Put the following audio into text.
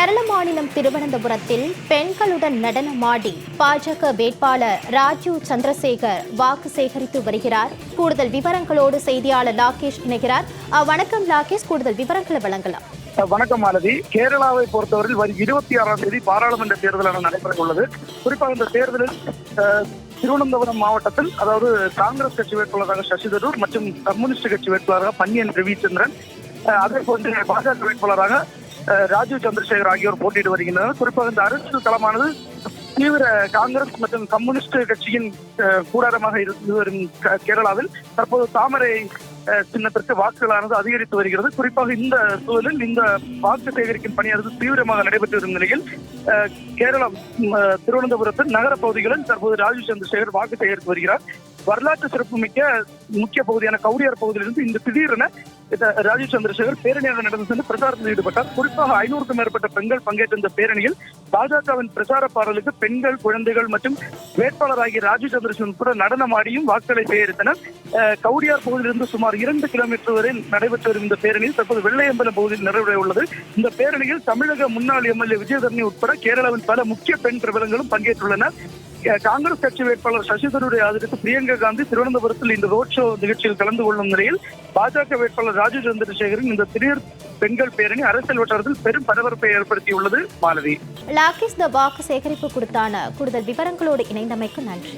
கேரள மாநிலம் திருவனந்தபுரத்தில் பெண்களுடன் நடனமாடி பாஜக வேட்பாளர் ராஜீவ் சந்திரசேகர் வாக்கு சேகரித்து வருகிறார். கூடுதல் விவரங்களோடு செய்தியாளர் லாகேஷ் இணைகிறார். வணக்கம் லாகேஷ். கூடுதல் விவரங்களை வழங்கலாம். வணக்கம் மாலதி. கேரளாவை பொறுத்தவரையில் வரும் இருபத்தி ஆறாம் தேதி பாராளுமன்ற தேர்தலான நடைபெற உள்ளது குறிப்பாக இந்த தேர்தலில் திருவனந்தபுரம் மாவட்டத்தில் அதாவது காங்கிரஸ் கட்சி வேட்பாளராக சசி தரூர் மற்றும் கம்யூனிஸ்ட் கட்சி வேட்பாளராக பன்னியன் ரவிச்சந்திரன் அதே போன்று பாஜக வேட்பாளராக ராஜீவ் சந்திரசேகர் ஆகியோர் போட்டியிட்டு வருகின்றனர். குறிப்பாக இந்த அரசியல் களமானது தீவிர காங்கிரஸ் மற்றும் கம்யூனிஸ்ட் கட்சியின் கூடாரமாக இருந்து வரும் கேரளாவில் தற்போது தாமரை சின்னத்திற்கு வாக்குகளானது அதிகரித்து வருகிறது. குறிப்பாக இந்த சூழலில் இந்த வாக்கு சேகரிக்கும் பணியானது தீவிரமாக நடைபெற்று வரும் நிலையில் அஹ், கேரளம் திருவனந்தபுரத்தில் நகர பகுதிகளில் தற்போது ராஜீவ் சந்திரசேகர் வாக்கு சேகரித்து வருகிறார். வரலாற்று சிறப்புமிக்க முக்கிய பகுதியான கவுடியார் பகுதியிலிருந்து இந்த திடீரென ராஜீவ் சந்திரசேகர் பேரணியாக நடந்து சென்று பிரச்சாரத்தில் ஈடுபட்டார். குறிப்பாக ஐநூறுக்கும் மேற்பட்ட பெண்கள் பங்கேற்ற இந்த பேரணியில் பாஜகவின் பிரச்சார பாடலுக்கு பெண்கள் குழந்தைகள் மற்றும் வேட்பாளராகிய ராஜீவ் சந்திரசேகர் கூட நடனமாடியும் வாக்குகளை சேகரித்தனர் கவுடியார் பகுதியிலிருந்து சுமார் இரண்டு கிலோமீட்டர் வரை நடைபெற்று வரும் இந்த பேரணியில் தற்போது வெள்ளையம்பலம் பகுதியில் நிறைவடைய உள்ளது இந்த பேரணியில் தமிழக முன்னாள் எம்எல்ஏ விஜயதரணி உட்பட கேரளாவின் பல முக்கிய பெண் பிரபலங்களும் பங்கேற்றுள்ளனர். காங்கிரஸ் கட்சி வேட்பாளர் சசி தரூரை ஆதரித்து பிரியங்கா காந்தி திருவனந்தபுரத்தில் இந்த ரோட் ஷோ நிகழ்ச்சியில் கலந்து கொள்ளும் நிலையில் பாஜக வேட்பாளர் ராஜீவ் சந்திரசேகரின் இந்த திடீர் பெண்கள் பேரணி அரசியல் வட்டாரத்தில் பெரும் பரபரப்பை ஏற்படுத்தியுள்ளது மாலவி லாகிஸ் த வாக்கு சேகரிப்பு குறித்தான கூடுதல் விவரங்களோடு இணைந்தமைக்கு நன்றி.